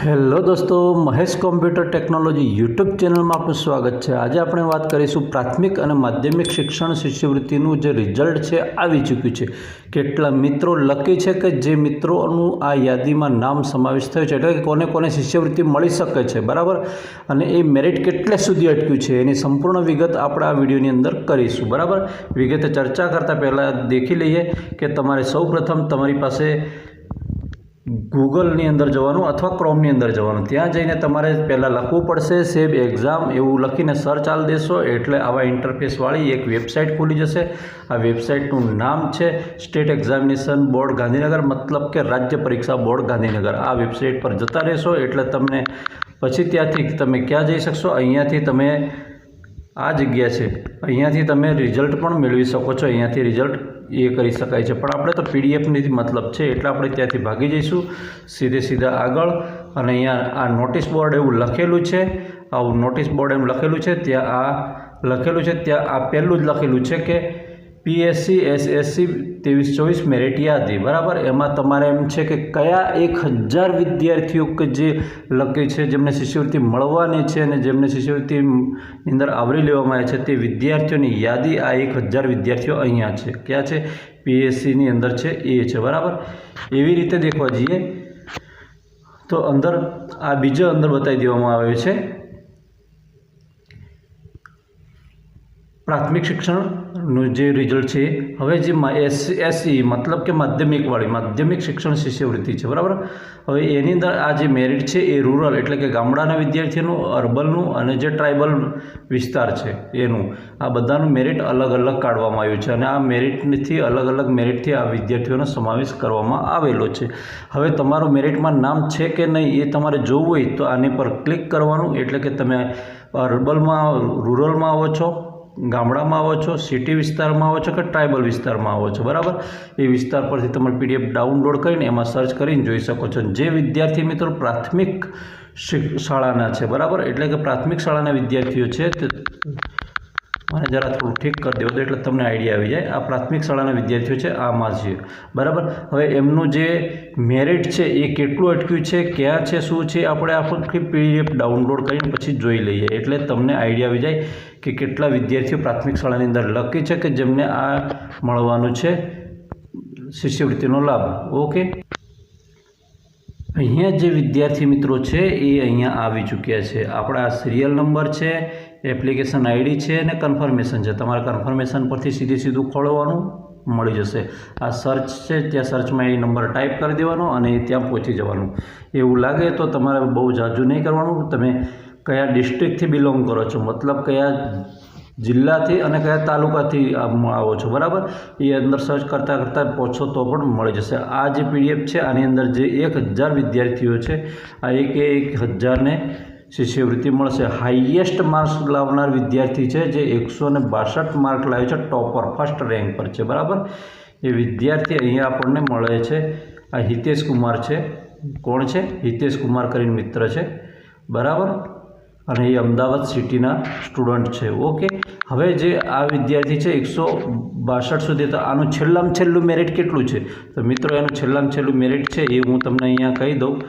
Hello દોસ્તો, Mahesh computer technology YouTube ચેનલમાં આપનું સ્વાગત છે. આજે આપણે વાત કરીશું પ્રાથમિક અને માધ્યમિક શિક્ષણ શિષ્યવૃત્તિનું જે રિઝલ્ટ છે, આવી ચૂક્યું છે. કેટલા મિત્રો લકી છે કે જે મિત્રોનું આ યાદીમાં નામ સમાવેશ થયો છે? એટલે કે કોને કોને શિષ્યવૃત્તિ મળી શકે છે, બરાબર? અને એ મેરિટ કેટલે સુધી અટક્યું છે? એની સંપૂર્ણ વિગત આપણે આ વિડીયોની અંદર કરીશું, બરાબર? વિગતે ચર્ચા કરતાં પહેલાં દેખી લઈએ કે તમારે સૌ પ્રથમ તમારી પાસે ગૂગલની અંદર જવાનું અથવા ક્રોમની અંદર જવાનું. ત્યાં જઈને તમારે પહેલાં લખવું પડશે સેબ એક્ઝામ એવું લખીને સર્ચ આલ દેશો. એટલે આવા ઇન્ટરફેસવાળી એક વેબસાઇટ ખુલી જશે. આ વેબસાઇટનું નામ છે સ્ટેટ એક્ઝામિનેશન બોર્ડ ગાંધીનગર, મતલબ કે રાજ્ય પરીક્ષા બોર્ડ ગાંધીનગર. આ વેબસાઇટ પર જતા રહેશો. એટલે તમને પછી ત્યાંથી તમે ક્યાં જઈ શકશો? અહીંયાથી તમે આ જગ્યા છે. અહીંયાથી તમે રિઝલ્ટ પણ મેળવી શકો છો. અહીંયાથી રિઝલ્ટ એ કરી શકાય છે. પણ આપણે તો પીડીએફની મતલબ છે. એટલે આપણે ત્યાંથી ભાગી જઈશું. સીધે સીધા આગળ. અને અહીંયા આ નોટિસ બોર્ડ એવું લખેલું છે. આવું નોટિસ બોર્ડ એમ લખેલું છે. ત્યાં આ લખેલું છે. ત્યાં આ પહેલું જ લખેલું છે કે પીએસસી, એસએસસી ત્રેવીસ, ચોવીસ મેરિટ યાદી બરાબર? એમાં તમારે એમ છે કે કયા એક હજાર વિદ્યાર્થીઓ કે જે લકી છે, જેમને શિષ્યવૃત્તિ મળવાની છે અને જેમને શિષ્યવૃત્તિની અંદર આવરી લેવામાં આવે છે, તે વિદ્યાર્થીઓની યાદી આ એક હજાર વિદ્યાર્થીઓ અહીંયા છે. ક્યાં છે? પીએસસીની અંદર છે. એ છે. બરાબર? એવી રીતે દેખવા જઈએ. તો અંદર આ બીજો અંદર બતાવી દેવામાં આવે છે. પ્રાથમિક શિક્ષણનું જે રિઝલ્ટ છે, હવે જે એસસી એસસી, મતલબ કે માધ્યમિકવાળી માધ્યમિક શિક્ષણ શિષ્યવૃત્તિ છે, બરાબર? હવે એની અંદર આ જે મેરિટ છે એ રૂરલ એટલે કે ગામડાના વિદ્યાર્થીઓનું અર્બનનું અને જે ટ્રાઇબલ વિસ્તાર છે એનું, આ બધાનું મેરિટ અલગ અલગ કાઢવામાં આવ્યું છે અને આ મેરિટથી અલગ અલગ મેરિટથી આ વિદ્યાર્થીઓનો સમાવેશ કરવામાં આવેલો છે. હવે તમારું મેરિટમાં નામ છે કે નહીં એ તમારે જોવું હોય તો આની પર ક્લિક કરવાનું, એટલે કે તમે અર્બલમાં રૂરલમાં આવો છો ગામડામાં આવો છો સિટી વિસ્તારમાં આવો છો કે ટ્રાઇબલ વિસ્તારમાં આવો છો? બરાબર? એ વિસ્તાર પરથી તમે પીડીએફ ડાઉનલોડ કરીને એમાં સર્ચ કરીને જોઈ શકો છો. જે વિદ્યાર્થી મિત્રો પ્રાથમિક શાળાના છે, બરાબર? એટલે કે પ્રાથમિક શાળાના વિદ્યાર્થીઓ છે તે મને જરા થોડું ઠીક કરી દેવું એટલે તમને આઈડિયા આવી જાય. આ પ્રાથમિક શાળાના વિદ્યાર્થીઓ છે આમાં છે. બરાબર? હવે એમનું જે મેરિટ છે એ કેટલું અટક્યું છે, ક્યાં છે, શું છે, આપણે આખી પીડીએફ ડાઉનલોડ કરીને પછી જોઈ લઈએ. એટલે તમને આઈડિયા આવી જાય કે કેટલા વિદ્યાર્થીઓ પ્રાથમિક શાળાની અંદર લખી છે કે જેમને આ મળવાનું છે શિષ્યવૃત્તિનો લાભ? ઓકે. અહીંયા જે વિદ્યાર્થી મિત્રો છે એ અહીંયા આવી ચૂક્યા છે. આપણા સિરિયલ નંબર છે, એપ્લિકેશન આઈડી છે અને કન્ફર્મેશન છે. તમારે કન્ફર્મેશન પરથી સીધે સીધું ખોલવાનું મળી જશે. આ સર્ચ છે, ત્યાં સર્ચમાં એ નંબર ટાઈપ કરી દેવાનો અને ત્યાં પહોંચી જવાનું. એવું લાગે તો તમારે બહુ જાજુ નહીં કરવાનું. તમે કયા ડિસ્ટ્રિક્ટથી બિલોંગ કરો છો? મતલબ કયા જિલ્લાથી અને કયા તાલુકાથી આવો છો? બરાબર? એ અંદર સર્ચ કરતાં કરતાં પહોંચો તો પણ મળી જશે. આ જે પીડીએફ છે, આની અંદર જે એક હજાર વિદ્યાર્થીઓ છે, આ એક એક હજારને શિષ્યવૃત્તિ મળશે. હાઈએસ્ટ માર્ક્સ લાવનાર વિદ્યાર્થી છે, જે એકસો ને બાસઠ માર્ક લાવ્યો છે ટોપર ફર્સ્ટ રેન્ક પર છે. બરાબર? એ વિદ્યાર્થી અહીંયા આપણને મળે છે. આ હિતેશ કુમાર છે. કોણ છે? હિતેશ કુમાર કરીને મિત્ર છે. બરાબર? અને એ અમદાવાદ સિટીના સ્ટુડન્ટ છે. ઓકે? હવે જે આ વિદ્યાર્થી છે, એકસો બાસઠ સુધી, તો આનું છેલ્લામાં છેલ્લું મેરિટ કેટલું છે? તો મિત્રો, એનું છેલ્લામાં છેલ્લું મેરિટ છે, એ હું તમને અહીંયા કહી દઉં.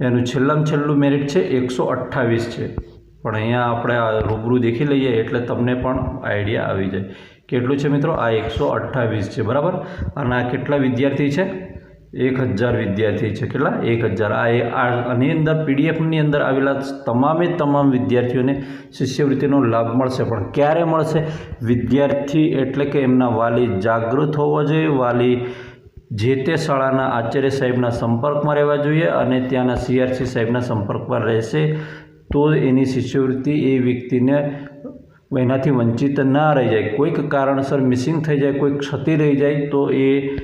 એનું છેલ્લામાં છેલ્લું મેરિટ છે, એકસો અઠ્ઠાવીસ છે. પણ અહીંયા આપણે રૂબરૂ દેખી લઈએ, એટલે તમને પણ આઈડિયા આવી જાય. કેટલું છે મિત્રો? આ એકસો અઠ્ઠાવીસ છે, બરાબર? અને આ કેટલા વિદ્યાર્થી છે? એક હજાર વિદ્યાર્થી છે. કેટલા? એક હજાર. આ આની અંદર પીડીએફની અંદર આવેલા તમામે તમામ વિદ્યાર્થીઓને શિષ્યવૃત્તિનો લાભ મળશે. પણ ક્યારે મળશે? વિદ્યાર્થી એટલે કે એમના વાલી જાગૃત હોવો જોઈએ. વાલી જે તે શાળાના આચાર્ય સાહેબના સંપર્કમાં રહેવા જોઈએ અને ત્યાંના સીઆરસી સાહેબના સંપર્કમાં રહેશે તો એની શિષ્યવૃત્તિ એ વ્યક્તિને એનાથી વંચિત ના રહી જાય. કોઈક કારણસર મિસિંગ થઈ જાય, કોઈક ક્ષતિ રહી જાય તો એ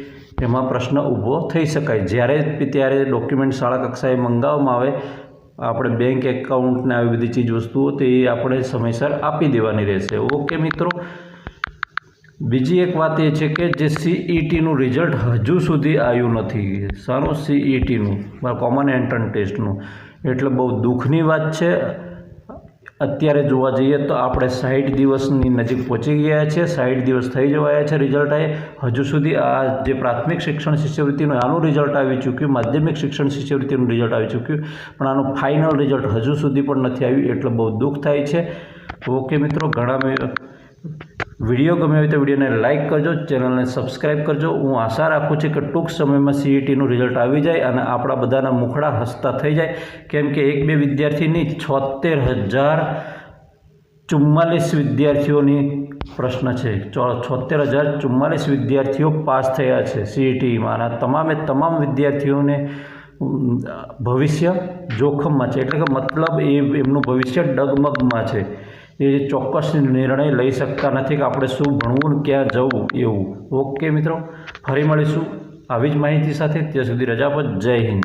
એમાં પ્રશ્ન ઊભો થઈ શકાય. જ્યારે ત્યારે ડોક્યુમેન્ટ શાળા કક્ષાએ મંગાવવામાં આવે, આપણે બેંક એકાઉન્ટને આવી બધી ચીજ વસ્તુઓ, તે આપણે સમયસર આપી દેવાની રહેશે. ઓકે મિત્રો. બીજી એક વાત એ છે કે જે સીઈટીનું રિઝલ્ટ હજુ સુધી આવ્યું નથી. સારું? સીઈટીનું કોમન એન્ટ્રન્સ ટેસ્ટનું એટલે બહુ દુઃખની વાત છે. અત્યારે જોવા જઈએ તો આપણે સાઠ દિવસની નજીક પહોંચી ગયા છે. સાઠ દિવસ થઈ જવાયા છે રિઝલ્ટ આવે હજુ સુધી આ જે પ્રાથમિક શિક્ષણ શિષ્યવૃત્તિનું આનું રિઝલ્ટ આવી ચૂક્યું, માધ્યમિક શિક્ષણ શિષ્યવૃત્તિનું રિઝલ્ટ આવી ચૂક્યું, પણ આનું ફાઇનલ રિઝલ્ટ હજુ સુધી પણ નથી આવ્યું, એટલે બહુ દુઃખ થાય છે. ઓકે મિત્રો, ઘણા વીડિયો ગમે હોય તો વિડીયોને લાઇક કરજો ચેનલને સબસ્ક્રાઇબ કરજો. હું આશા રાખું છું કે ટૂંક સમયમાં સીઈટીનું રિઝલ્ટ આવી જાય અને આપણા બધાના મુખડા હસતા થઈ જાય. કેમ કે એક બે વિદ્યાર્થીની છોતેર હજાર ચુમ્માલીસ વિદ્યાર્થીઓની પ્રશ્ન છે. છોતેર હજાર ચુમ્માલીસ વિદ્યાર્થીઓ પાસ થયા છે સીઈટીમાં અને તમામે તમામ વિદ્યાર્થીઓને ભવિષ્ય જોખમમાં છે. એટલે કે મતલબ એ, એમનું ભવિષ્ય ડગમગમાં છે. એ ચોક્કસ નિર્ણય લઈ શકતા નથી કે આપણે શું ભણવું ક્યાં જવું એવું. ઓકે મિત્રો, ફરી મળીશું. આવી જ માહિતી સાથે ત્યાં સુધી રજા પર જય હિન્દ.